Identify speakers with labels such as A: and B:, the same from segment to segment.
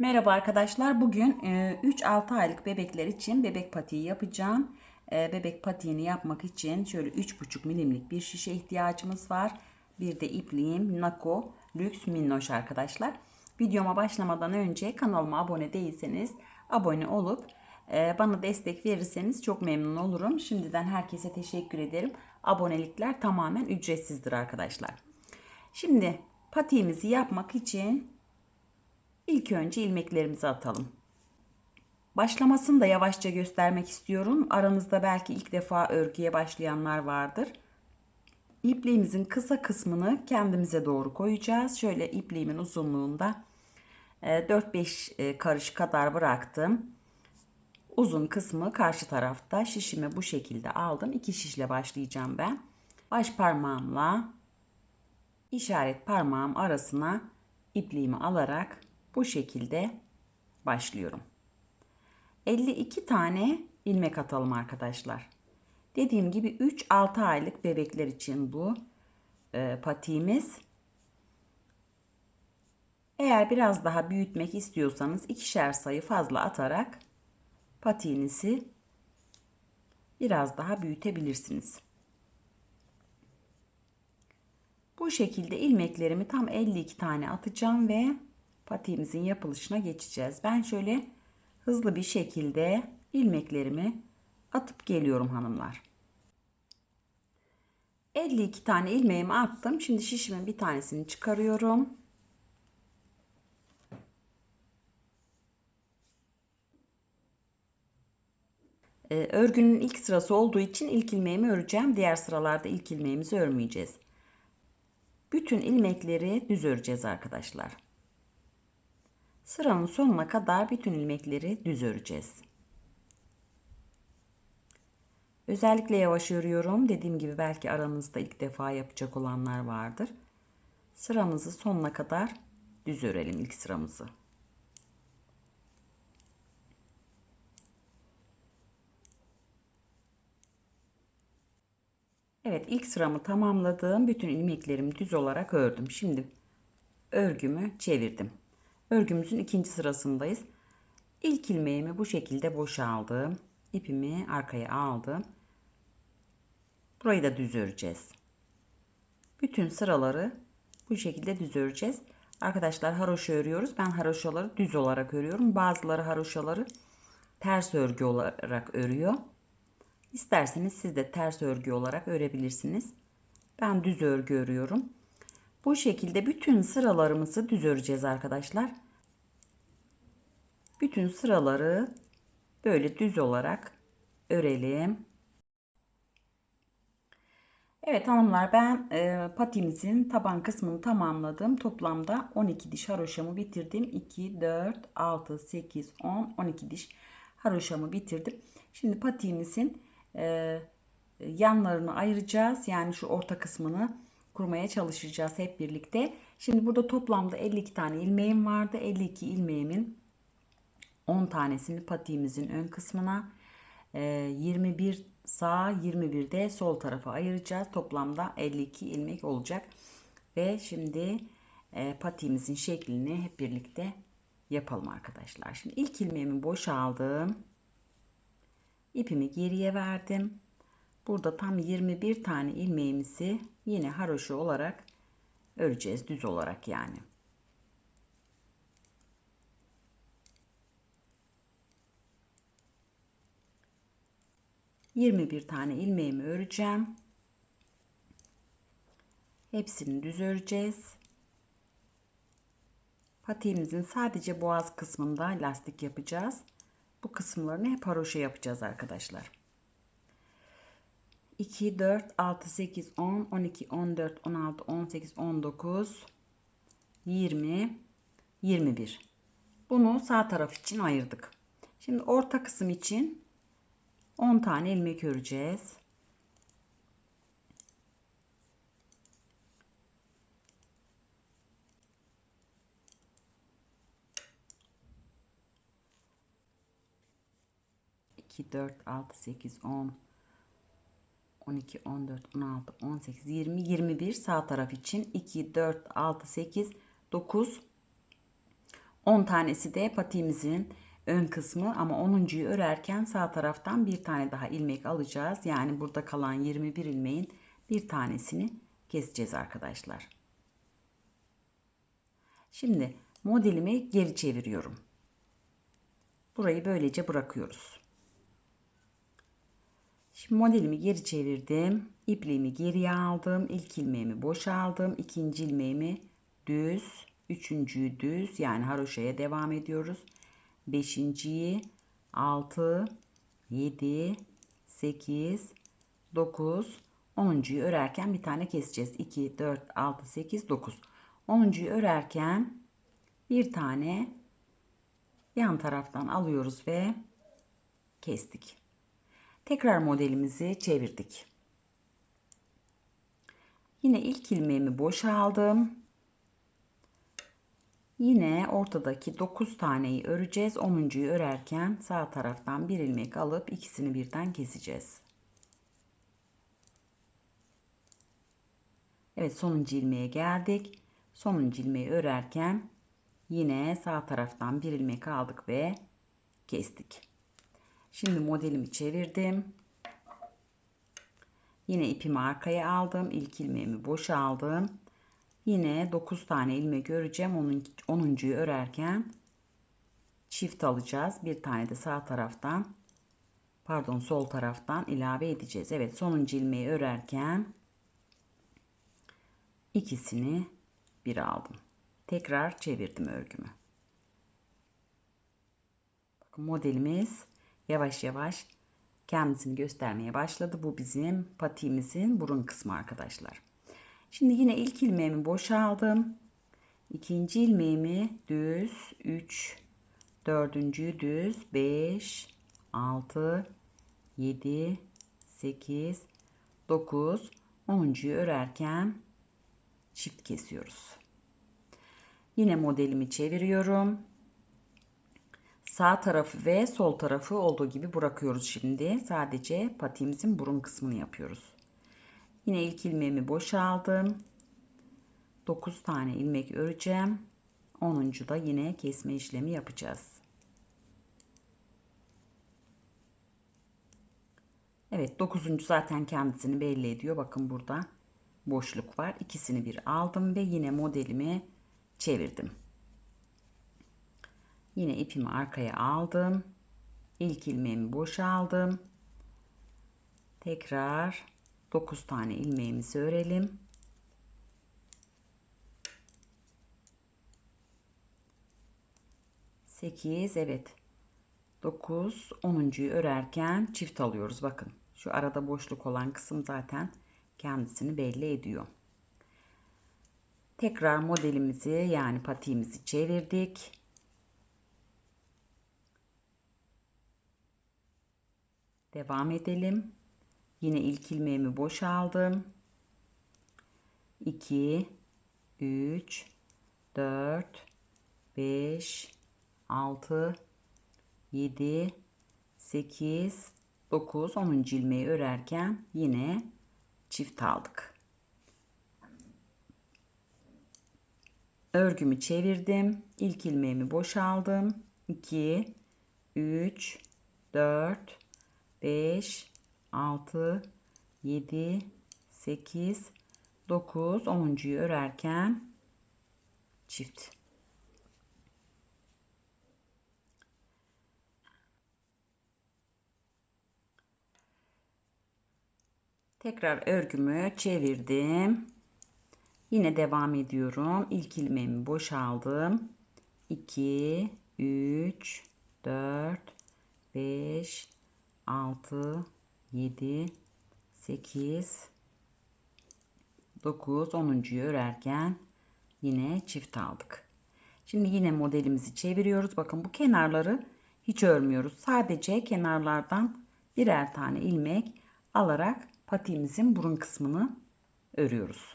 A: Merhaba arkadaşlar. Bugün e, 3-6 aylık bebekler için bebek patiği yapacağım. E, Bebek patiğini yapmak için şöyle 3,5 milimlik bir şişe ihtiyacımız var. Bir de ipliğim Nako Lüks Minnoş arkadaşlar. Videoma başlamadan önce kanalıma abone değilseniz abone olup e, bana destek verirseniz çok memnun olurum. Şimdiden herkese teşekkür ederim. Abonelikler tamamen ücretsizdir arkadaşlar. Şimdi patiğimizi yapmak için İlk önce ilmeklerimizi atalım. Başlamasını da yavaşça göstermek istiyorum. Aranızda belki ilk defa örgüye başlayanlar vardır. İpliğimizin kısa kısmını kendimize doğru koyacağız. Şöyle ipliğimin uzunluğunda 4-5 e, e, karış kadar bıraktım. Uzun kısmı karşı tarafta şişimi bu şekilde aldım. İki şişle başlayacağım ben. Baş parmağımla işaret parmağım arasına ipliğimi alarak bu şekilde başlıyorum. 52 tane ilmek atalım arkadaşlar. Dediğim gibi 3-6 aylık bebekler için bu e, patiğimiz. Eğer biraz daha büyütmek istiyorsanız ikişer sayı fazla atarak patiğinizi biraz daha büyütebilirsiniz. Bu şekilde ilmeklerimi tam 52 tane atacağım ve patiğimizin yapılışına geçeceğiz. Ben şöyle hızlı bir şekilde ilmeklerimi atıp geliyorum hanımlar. 52 tane ilmeğimi attım. Şimdi şişimin bir tanesini çıkarıyorum. Ee, örgünün ilk sırası olduğu için ilk ilmeğimi öreceğim. Diğer sıralarda ilk ilmeğimizi örmeyeceğiz. Bütün ilmekleri düz öreceğiz arkadaşlar. Sıranın sonuna kadar bütün ilmekleri düz öreceğiz. Özellikle yavaş örüyorum. Dediğim gibi belki aranızda ilk defa yapacak olanlar vardır. Sıramızı sonuna kadar düz örelim ilk sıramızı. Evet ilk sıramı tamamladım. Bütün ilmeklerimi düz olarak ördüm. Şimdi örgümü çevirdim. Örgümüzün ikinci sırasındayız. İlk ilmeğimi bu şekilde boşaldım. İpimi arkaya aldım. Burayı da düz öreceğiz. Bütün sıraları bu şekilde düz öreceğiz. Arkadaşlar haroşa örüyoruz. Ben haroşaları düz olarak örüyorum. Bazıları haroşaları ters örgü olarak örüyor. İsterseniz siz de ters örgü olarak örebilirsiniz. Ben düz örgü örüyorum. Bu şekilde bütün sıralarımızı düz öreceğiz arkadaşlar. Bütün sıraları böyle düz olarak örelim. Evet hanımlar ben e, patimizin taban kısmını tamamladım. Toplamda 12 diş haroşamı bitirdim. 2, 4, 6, 8, 10, 12 diş haroşamı bitirdim. Şimdi patimizin e, yanlarını ayıracağız. Yani şu orta kısmını kurmaya çalışacağız hep birlikte. Şimdi burada toplamda 52 tane ilmeğim vardı. 52 ilmeğimin 10 tanesini patiğimizin ön kısmına 21 e, sağ 21 de sol tarafa ayıracağız. Toplamda 52 ilmek olacak. Ve şimdi e, patiğimizin şeklini hep birlikte yapalım arkadaşlar. Şimdi ilk ilmeğimi boşaldım. İpimi geriye verdim. Burada tam 21 tane ilmeğimizi yine haroşa olarak öreceğiz düz olarak yani. Yirmi bir tane ilmeğimi öreceğim. Hepsini düz öreceğiz. Patiğimizin sadece boğaz kısmında lastik yapacağız. Bu kısımlarını hep haroşa yapacağız arkadaşlar. 2, 4, 6, 8, 10, 12, 14, 16, 18, 19, 20, 21. Bunu sağ taraf için ayırdık. Şimdi orta kısım için 10 tane ilmek öreceğiz. İki, dört, altı, sekiz, on, 12, 14, 16, 18, 20, 21 sağ taraf için 2, 4, 6, 8, 9, 10 tanesi de patiğimizin ön kısmı ama 10.yu örerken sağ taraftan bir tane daha ilmek alacağız. Yani burada kalan 21 ilmeğin bir tanesini keseceğiz arkadaşlar. Şimdi modelimi geri çeviriyorum. Burayı böylece bırakıyoruz. Şimdi modelimi geri çevirdim. İpliğimi geriye aldım. İlk ilmeğimi boşa aldım. İkinci ilmeğimi düz. Üçüncüyü düz yani haroşaya devam ediyoruz. Beşinciyi 6, 7, 8, 9, 10'uncuyu örerken bir tane keseceğiz. 2, 4, 6, 8, 9. 10'uncuyu örerken bir tane yan taraftan alıyoruz ve kestik. Tekrar modelimizi çevirdik. Yine ilk ilmeğimi boşa aldım. Yine ortadaki 9 taneyi öreceğiz. 10'uncuyu örerken sağ taraftan bir ilmek alıp ikisini birden keseceğiz. Evet sonuncu ilmeğe geldik. Sonuncu ilmeği örerken yine sağ taraftan bir ilmek aldık ve kestik. Şimdi modelimi çevirdim. Yine ipimi arkaya aldım. İlk ilmeğimi boşa aldım. Yine 9 tane ilmek öreceğim. 10. 10'uncuyu örerken çift alacağız. Bir tane de sağ taraftan pardon sol taraftan ilave edeceğiz. Evet sonuncu ilmeği örerken ikisini bir aldım. Tekrar çevirdim örgümü. Bakın modelimiz yavaş yavaş kendisini göstermeye başladı. Bu bizim patiğimizin burun kısmı arkadaşlar. Şimdi yine ilk ilmeğimi boşaldım. İkinci ilmeğimi düz 3 dördüncüyü düz 5 6 7 8 9 10'uncuyu örerken çift kesiyoruz. Yine modelimi çeviriyorum. Sağ tarafı ve sol tarafı olduğu gibi bırakıyoruz şimdi. Sadece patiğimizin burun kısmını yapıyoruz. Yine ilk ilmeğimi boşaldım. 9 tane ilmek öreceğim. 10. da yine kesme işlemi yapacağız. Evet 9. zaten kendisini belli ediyor. Bakın burada boşluk var. İkisini bir aldım ve yine modelimi çevirdim. Yine ipimi arkaya aldım. İlk ilmeğimi boşaldım. Tekrar 9 tane ilmeğimizi örelim. Sekiz, evet. Dokuz, onuncuyu örerken çift alıyoruz. Bakın şu arada boşluk olan kısım zaten kendisini belli ediyor. Tekrar modelimizi yani patiğimizi çevirdik. Devam edelim. Yine ilk ilmeğimi boşaldım. 2 3 4 5 6 7 8 9 10. ilmeği örerken yine çift aldık. Örgümü çevirdim. İlk ilmeğimi boşaldım. 2 3 4 5 6 7 8 9 10'uncuyu örerken çift Tekrar örgümü çevirdim. Yine devam ediyorum. İlk ilmeğimi boşaldım. 2 3 4 5 6 7 8 9 10'uncuyu örerken yine çift aldık. Şimdi yine modelimizi çeviriyoruz. Bakın bu kenarları hiç örmüyoruz. Sadece kenarlardan birer tane ilmek alarak patiğimizin burun kısmını örüyoruz.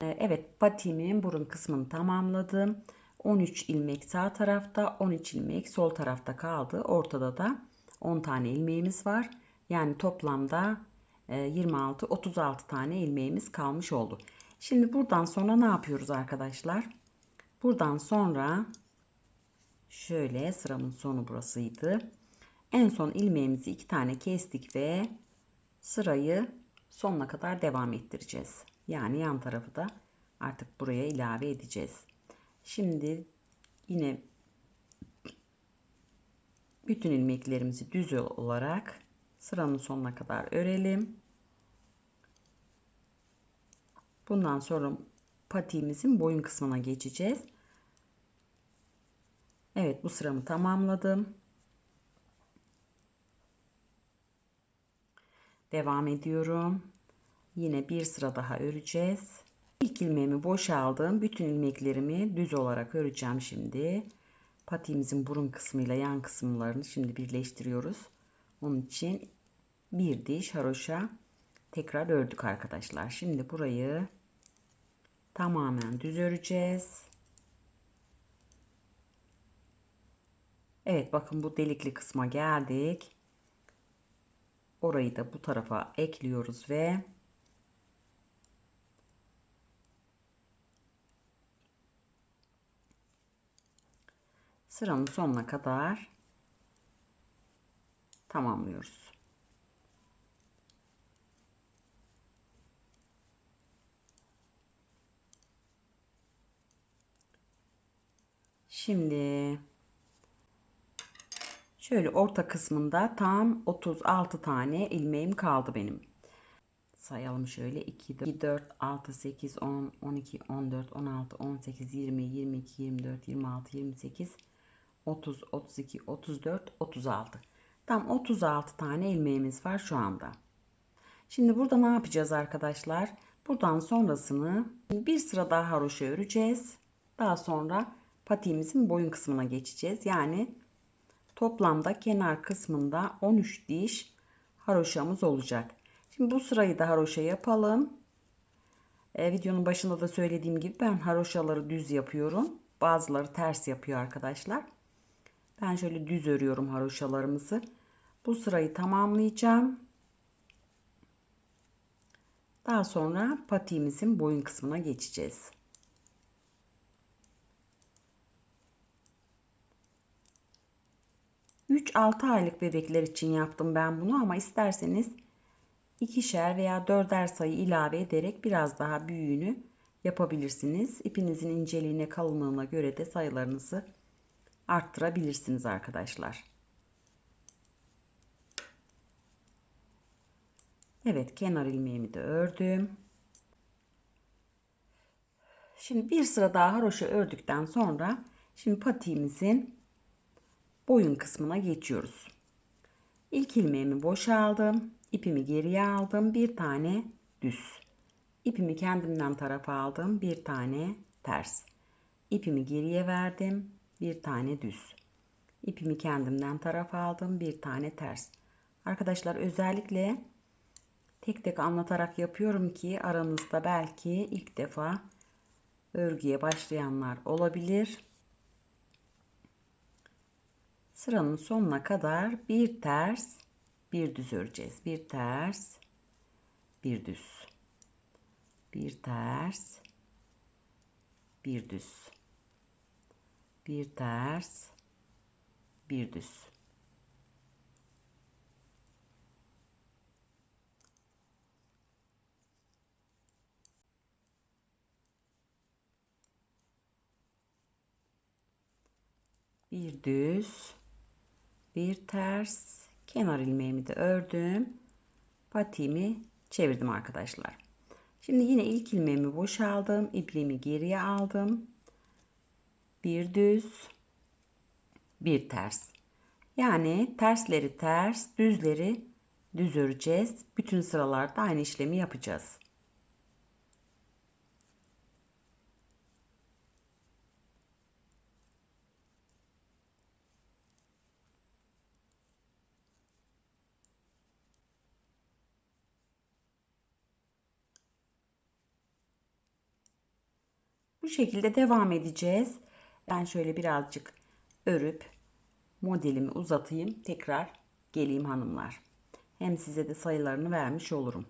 A: Ee, evet patiğimin burun kısmını tamamladım. 13 ilmek sağ tarafta 13 ilmek sol tarafta kaldı. Ortada da 10 tane ilmeğimiz var. Yani toplamda 26 e, 36 tane ilmeğimiz kalmış oldu. Şimdi buradan sonra ne yapıyoruz arkadaşlar? Buradan sonra şöyle sıramın sonu burasıydı. En son ilmeğimizi iki tane kestik ve sırayı sonuna kadar devam ettireceğiz. Yani yan tarafı da artık buraya ilave edeceğiz. Şimdi yine bütün ilmeklerimizi düz olarak sıranın sonuna kadar örelim. Bundan sonra patiğimizin boyun kısmına geçeceğiz. Evet bu sıramı tamamladım. Devam ediyorum. Yine bir sıra daha öreceğiz. İlk ilmeğimi boşaldım. Bütün ilmeklerimi düz olarak öreceğim şimdi. Patiğimizin burun kısmıyla yan kısımlarını şimdi birleştiriyoruz. Onun için bir diş haroşa tekrar ördük arkadaşlar. Şimdi burayı tamamen düz öreceğiz. Evet bakın bu delikli kısma geldik. Orayı da bu tarafa ekliyoruz ve sıranın sonuna kadar tamamlıyoruz. Şimdi şöyle orta kısmında tam 36 tane ilmeğim kaldı benim. Sayalım şöyle 2, 4, 4 6, 8, 10, 12, 14, 16, 18, 20, 22, 24, 26, 28, 30, 32, 34, 36. Tam 36 tane ilmeğimiz var şu anda. Şimdi burada ne yapacağız arkadaşlar? Buradan sonrasını bir sıra daha haroşa öreceğiz. Daha sonra patiğimizin boyun kısmına geçeceğiz. Yani toplamda kenar kısmında 13 diş haroşamız olacak. Şimdi bu sırayı da haroşa yapalım. E, videonun başında da söylediğim gibi ben haroşaları düz yapıyorum. Bazıları ters yapıyor arkadaşlar. Ben şöyle düz örüyorum haroşalarımızı. Bu sırayı tamamlayacağım. Daha sonra patiğimizin boyun kısmına geçeceğiz. 3-6 aylık bebekler için yaptım ben bunu ama isterseniz ikişer veya dörder sayı ilave ederek biraz daha büyüğünü yapabilirsiniz. İpinizin inceliğine kalınlığına göre de sayılarınızı arttırabilirsiniz arkadaşlar. Evet kenar ilmeğimi de ördüm. Şimdi bir sıra daha haroşa ördükten sonra şimdi patiğimizin boyun kısmına geçiyoruz. İlk ilmeğimi boşaldım. ipimi geriye aldım. Bir tane düz. İpimi kendimden tarafa aldım. Bir tane ters. İpimi geriye verdim. Bir tane düz. İpimi kendimden tarafa aldım. Bir tane ters. Arkadaşlar özellikle tek tek anlatarak yapıyorum ki aranızda belki ilk defa örgüye başlayanlar olabilir sıranın sonuna kadar bir ters bir düz öreceğiz. Bir ters bir düz. Bir ters bir düz. Bir ters bir düz. Bir düz bir ters. Kenar ilmeğimi de ördüm. Patiğimi çevirdim arkadaşlar. Şimdi yine ilk ilmeğimi boşaldım ipliğimi geriye aldım bir düz bir ters. Yani tersleri ters düzleri düz öreceğiz. Bütün sıralarda aynı işlemi yapacağız. Bu şekilde devam edeceğiz. Ben şöyle birazcık örüp modelimi uzatayım. Tekrar geleyim hanımlar. Hem size de sayılarını vermiş olurum.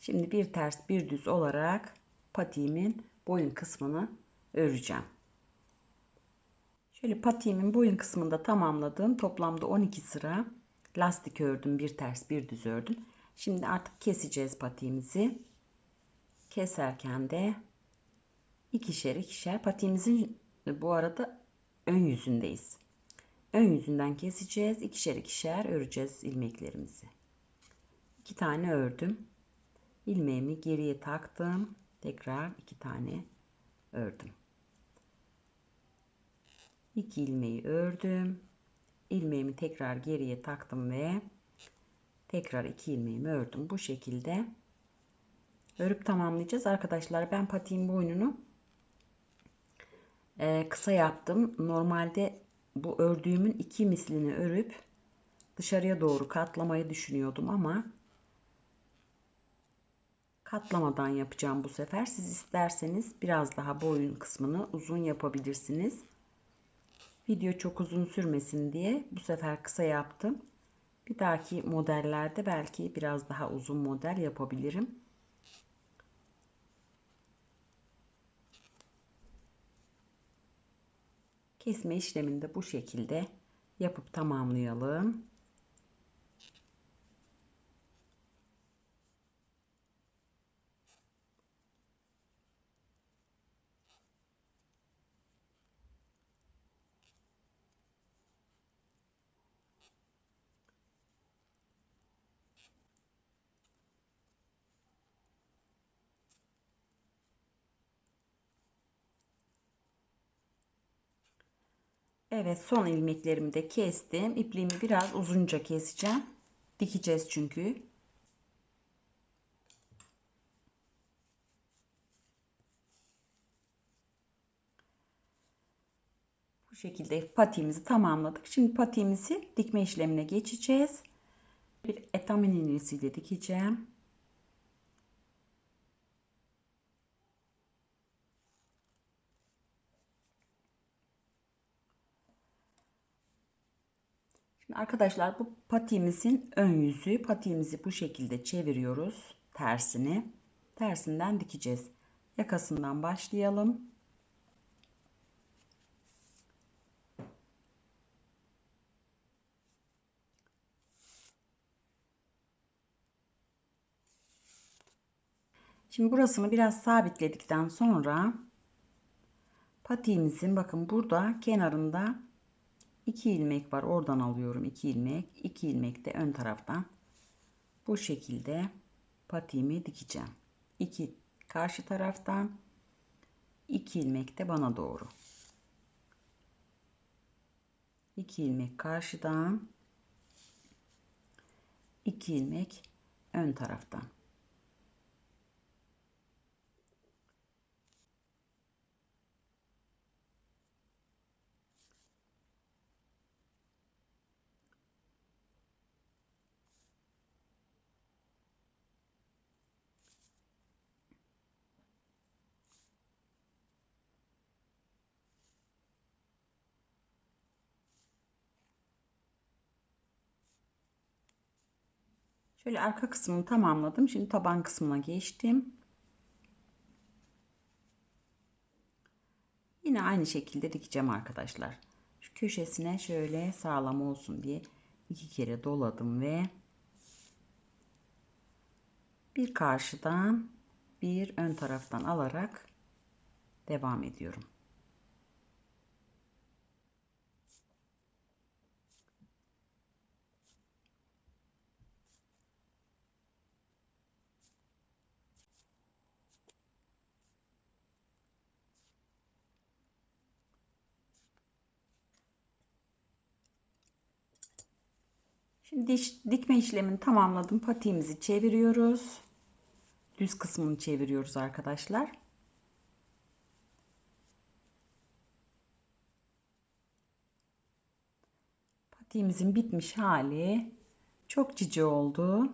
A: Şimdi bir ters bir düz olarak patiğimin boyun kısmını öreceğim. Şöyle patiğimin boyun kısmında tamamladım. Toplamda 12 sıra lastik ördüm. Bir ters bir düz ördüm. Şimdi artık keseceğiz patiğimizi. Keserken de ikişer ikişer patiğimizin bu arada ön yüzündeyiz. Ön yüzünden keseceğiz. ikişer ikişer öreceğiz ilmeklerimizi. İki tane ördüm. ilmeğimi geriye taktım. Tekrar iki tane ördüm. 2 ilmeği ördüm. ilmeğimi tekrar geriye taktım ve tekrar 2 ilmeğimi ördüm. Bu şekilde örüp tamamlayacağız. Arkadaşlar ben patiğin boynunu e, kısa yaptım. Normalde bu ördüğümün iki mislini örüp dışarıya doğru katlamayı düşünüyordum ama katlamadan yapacağım bu sefer. Siz isterseniz biraz daha boyun kısmını uzun yapabilirsiniz. Video çok uzun sürmesin diye bu sefer kısa yaptım. Bir dahaki modellerde belki biraz daha uzun model yapabilirim. Kesme işlemini de bu şekilde yapıp tamamlayalım. Evet son ilmeklerimi de kestim. İpliğimi biraz uzunca keseceğim. Dikeceğiz çünkü. Bu şekilde patiğimizi tamamladık. Şimdi patiğimizi dikme işlemine geçeceğiz. Bir etamin iğnesiyle dikeceğim. Şimdi arkadaşlar bu patiğimizin ön yüzü. Patiğimizi bu şekilde çeviriyoruz. Tersini. Tersinden dikeceğiz. Yakasından başlayalım. Şimdi burasını biraz sabitledikten sonra patiğimizin bakın burada kenarında 2 ilmek var. Oradan alıyorum 2 ilmek. 2 ilmek de ön taraftan bu şekilde patiğimi dikeceğim. 2 karşı taraftan 2 ilmek de bana doğru. 2 ilmek karşıdan 2 ilmek ön taraftan. Şöyle arka kısmını tamamladım. Şimdi taban kısmına geçtim. Yine aynı şekilde dikeceğim arkadaşlar. Şu köşesine şöyle sağlam olsun diye iki kere doladım ve bir karşıdan bir ön taraftan alarak devam ediyorum. Şimdi diş, dikme işlemini tamamladım. Patiğimizi çeviriyoruz. Düz kısmını çeviriyoruz arkadaşlar. Patiğimizin bitmiş hali çok cici oldu.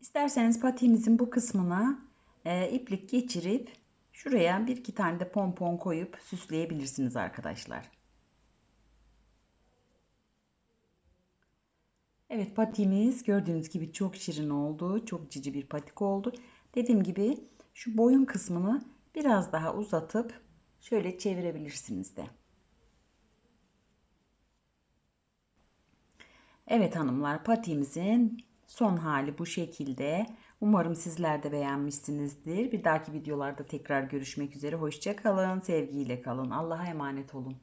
A: İsterseniz patiğimizin bu kısmına e, iplik geçirip Şuraya bir iki tane de pompon koyup süsleyebilirsiniz arkadaşlar. Evet patimiz gördüğünüz gibi çok şirin oldu. Çok cici bir patik oldu. Dediğim gibi şu boyun kısmını biraz daha uzatıp şöyle çevirebilirsiniz de. Evet hanımlar patiğimizin son hali bu şekilde. Umarım sizler de beğenmişsinizdir. Bir dahaki videolarda tekrar görüşmek üzere. Hoşça kalın, sevgiyle kalın. Allah'a emanet olun.